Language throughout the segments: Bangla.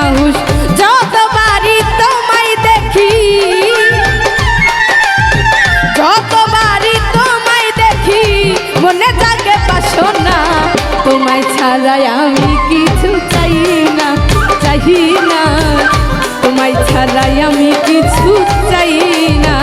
থাকে যতবারই তোমায় দেখি যতবারই তোমায় দেখি, মনে জাগে বাসনা, তোমায় ছাড়াই আমি কিছু চাই না চাই না, তোমায় ছাড়াই আমি কিছু চাই না।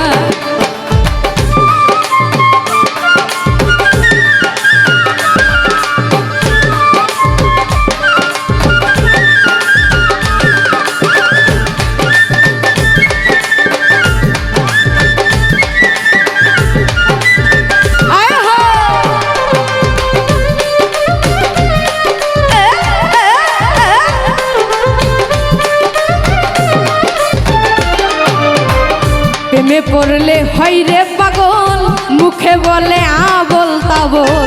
প্রেমে পড়লে হয় রে পাগল, মুখে বলে আবল তাবল।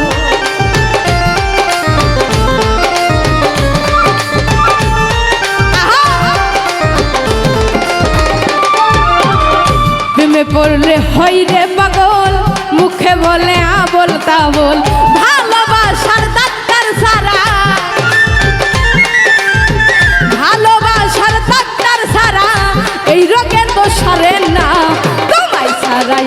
প্রেমে পড়লে হয় রে পাগল, মুখে বলে আবল তাবল।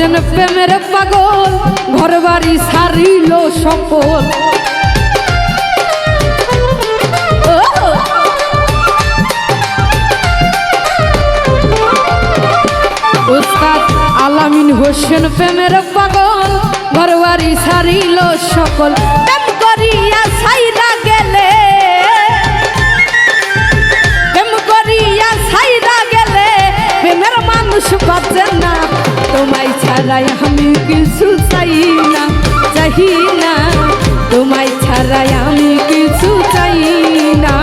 হচ্ছেন প্রেমের পাগল ঘর বাড়ি সারিল! উস্তাদ আলামিন হোসেন প্রেমের পাগল ঘর বাড়ি সারিল বাঁচে না। তোমায় ছাড়াই আমি কিছু চাই না চাই না। তোমায় ছাড়াই আমি কিছু চাই না।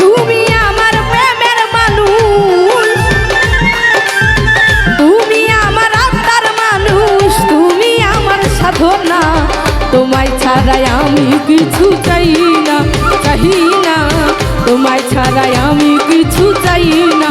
তুমি আমার প্রেমের মানুষ, তুমি আমার আত্মার মানুষ, তুমি আমার সাধনা। তোমায় ছাড়াই আমি কিছু চাই না চাই না। তোমায় ছাড়াই আমি কিছু চাই না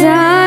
time.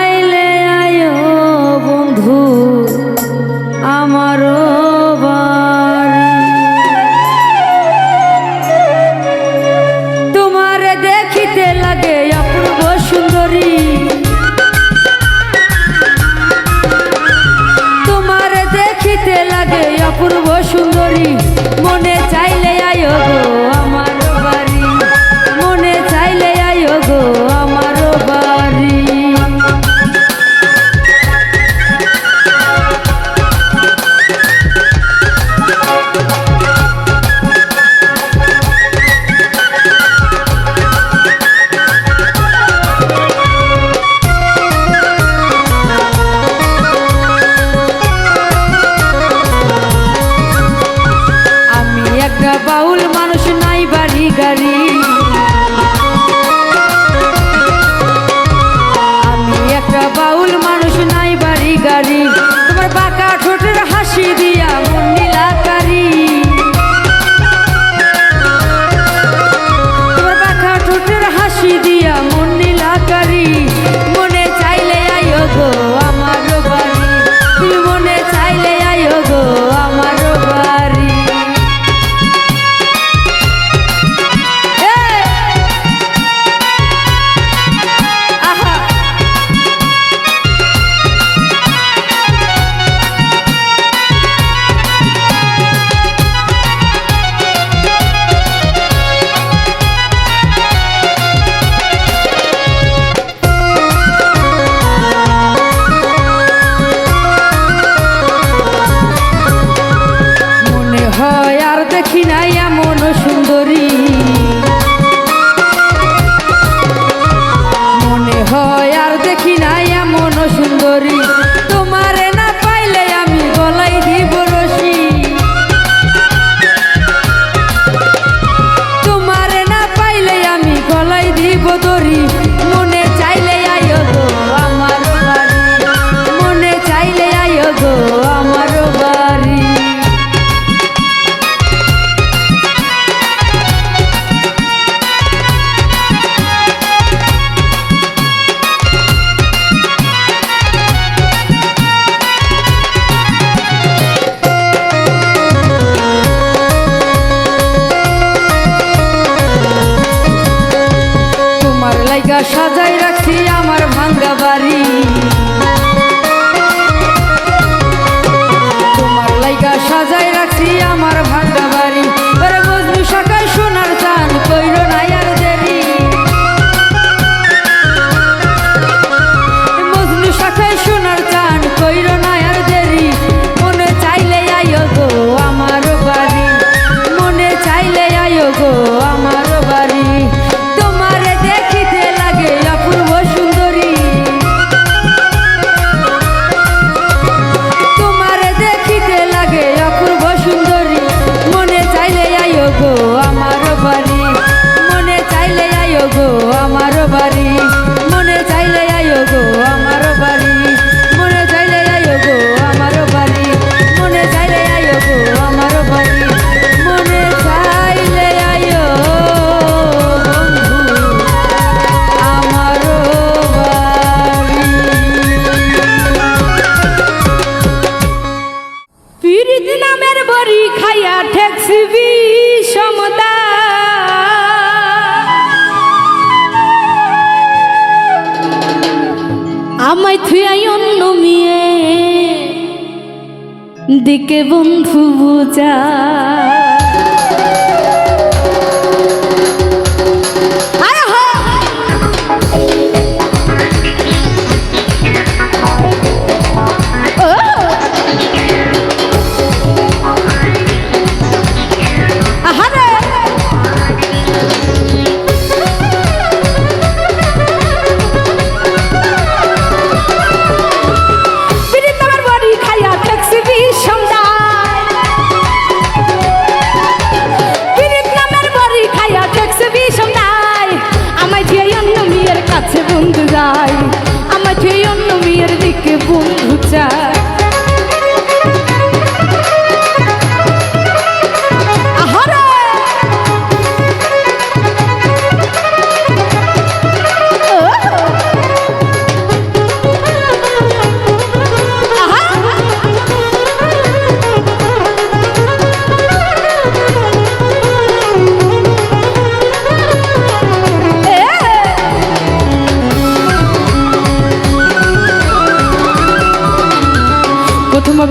কে বন্ধু বুঝা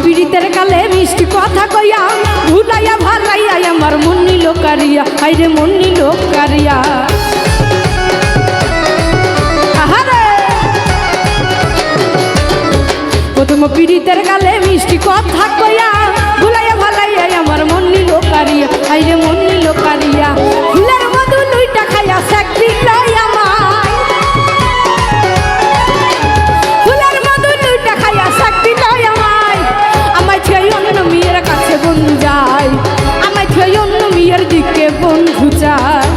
পীড়িতের কালে মিষ্টি কথা কইয়া, ভুলাইয়া ভালাইয়া আমার মন নিল কারিয়া হাইরে মন নিল কারিয়া প্রথম পীড়িতের কালে মিষ্টি কথা কইয়া, ভুলাইয়া ভালাইয়া আমার মন নিল কারিয়া হাইরে মন নিল কারিয়া কে বন্ধু চায়?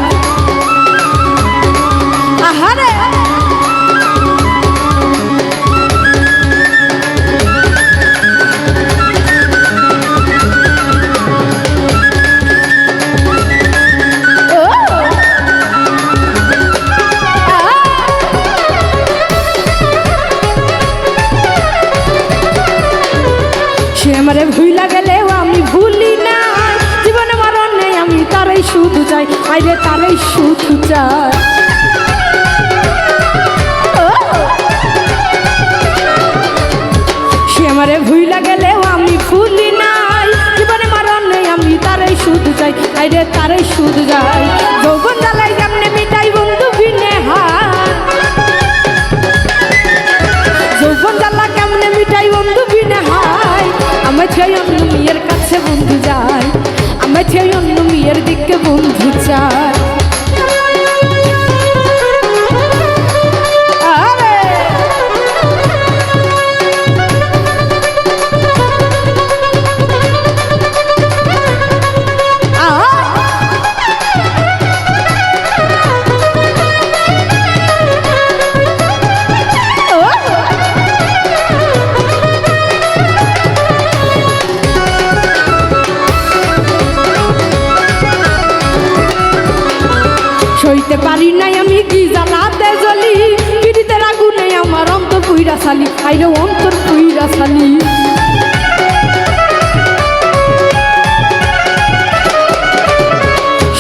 আহারে! আমারে শুধু চাই সে আমারে ভুইলা গেলেও আমি ভুলি নাই। জীবনে মারণ আমি তারাই শুধু চাই। আইরে আইরে অন্তর তুই সালি।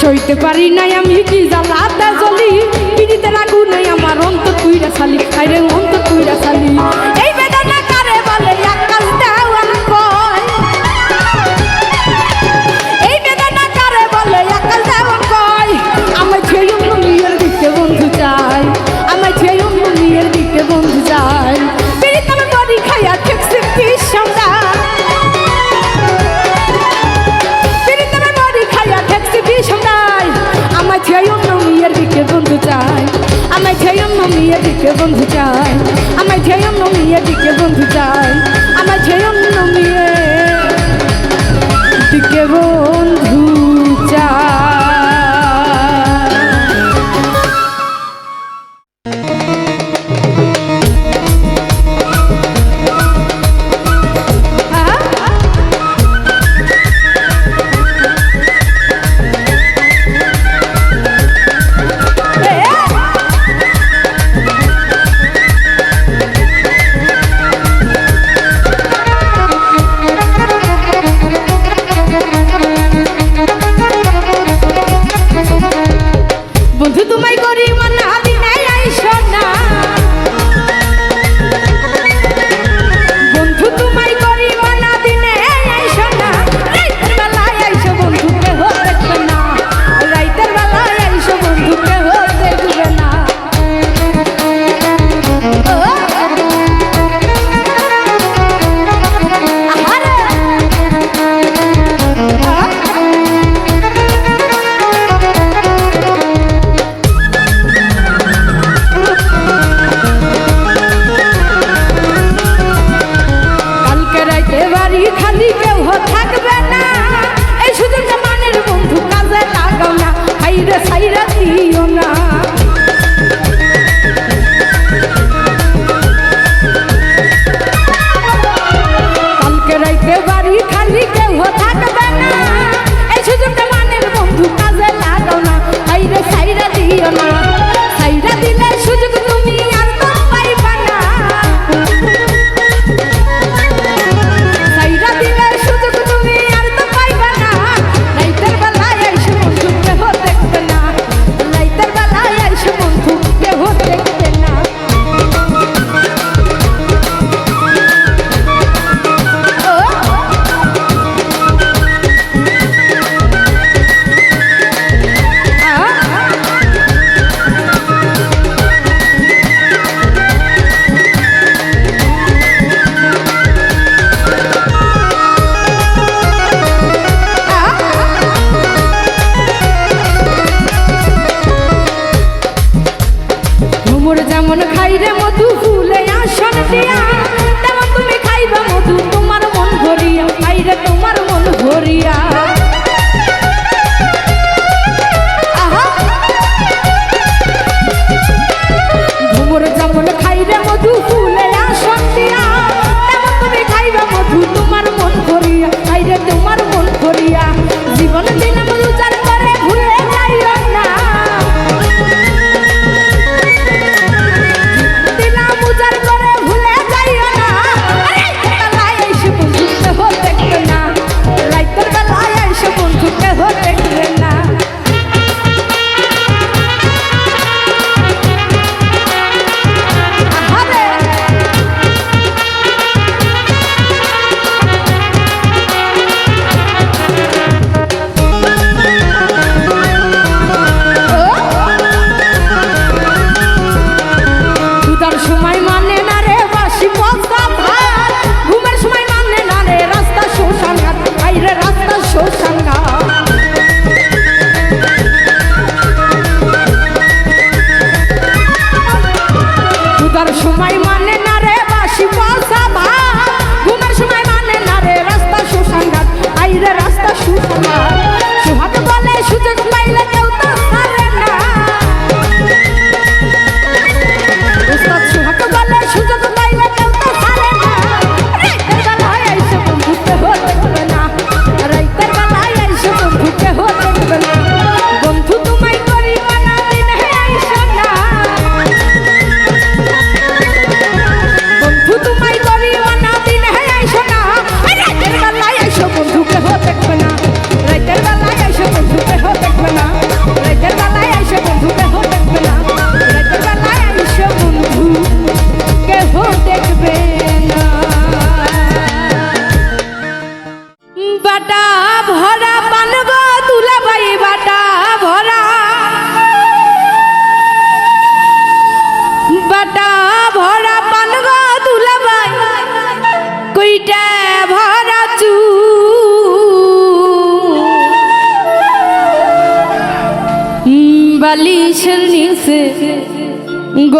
সইতে পারি নাই আমি কি জ্বালাতে জ্বলি? পিড়িতে রাগু নাই আমার অন্তর তুই সালি আইরে অন্তর ছেয়ম নিয়ে দিকে বন্ধু চাই। আমার ছেয়ম নিয়ে দিকে বন্ধু চাই। আমার ছেয়ম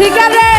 শিকারে